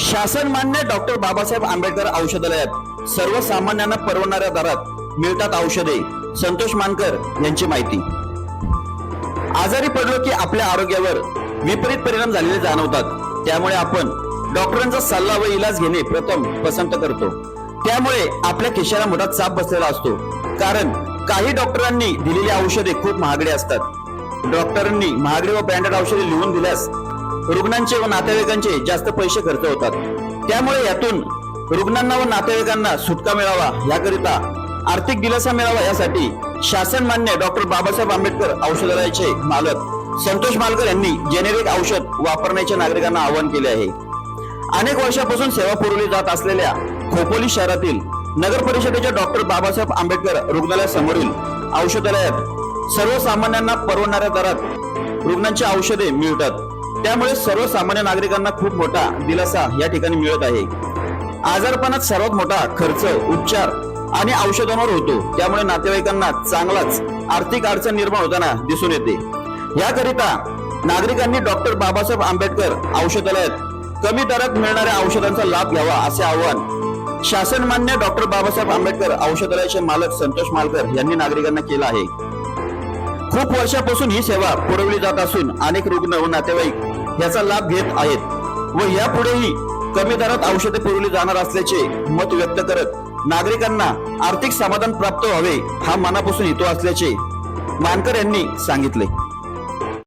शासन मान्य डॉक्टर बाबासाहेब आंबेडकर औषधालयात सर्वसामान्यांना परवडणाऱ्या दरात मिळतात औषधे. संतोष मानकर यांची माहिती. आजारी पडलो की आपल्या आरोग्यावर विपरीत परिणाम झालेले जाणवतात. त्यामुळे आपण डॉक्टरांचा सल्ला व इलाज घेणे प्रथम पसंत करतो. त्यामुळे आपल्या खिशाला मोठा चाप बसलेला असतो. कारण काही डॉक्टरांनी दिलेली औषधे खूप महागडी असतात. डॉक्टरांनी महागडी व ब्रँडेड औषधे लिहून दिल्यास रुग्णांचे व नातेवाईकांचे जास्त पैसे खर्च होतात. त्यामुळे यातून रुग्णांना व नातेवाईकांना सुटका मिळावा याकरिता आर्थिक दिलासा मिळावा यासाठी शासन मान्य डॉक्टर बाबासाहेब आंबेडकर औषधालयाचे मालक संतोष मालकर यांनी जेनेरिक औषध वापरण्याचे नागरिकांना आवाहन केले आहे. अनेक वर्षापासून सेवा पुरवली जात असलेल्या खोपोली शहरातील नगर परिषदेच्या डॉक्टर बाबासाहेब आंबेडकर रुग्णालयासमोरील औषधालयात सर्वसामान्यांना परवडणाऱ्या दरात रुग्णांची औषधे मिळतात. त्यामुळे सर्वसामान्य नागरिकांना खूप मोठा दिलासा या ठिकाणी मिळत आहे. आजारपणात सर्वात मोठा खर्च उपचार आणि औषधांवर होतो. त्यामुळे नातेवाईकांना चांगलाच आर्थिक अडचण निर्माण होताना दिसून येते. याकरिता नागरिकांनी डॉक्टर बाबासाहेब आंबेडकर औषधालयात कमी दरात मिळणाऱ्या औषधांचा लाभ घ्यावा असे आवाहन शासन मान्य डॉक्टर बाबासाहेब आंबेडकर औषधालयाचे मालक संतोष मालकर यांनी नागरिकांना केलं आहे. खूप वर्षापासून ही सेवा पुरवली जात असून अनेक रुग्ण व नातेवाईक याचा लाभ घेत आहेत व यापुढेही कमी दरात औषधे पुरवली जाणार असल्याचे मत व्यक्त करत नागरिकांना आर्थिक समाधान प्राप्त व्हावे हा मनापासून हेतू असल्याचे मानकर यांनी सांगितले.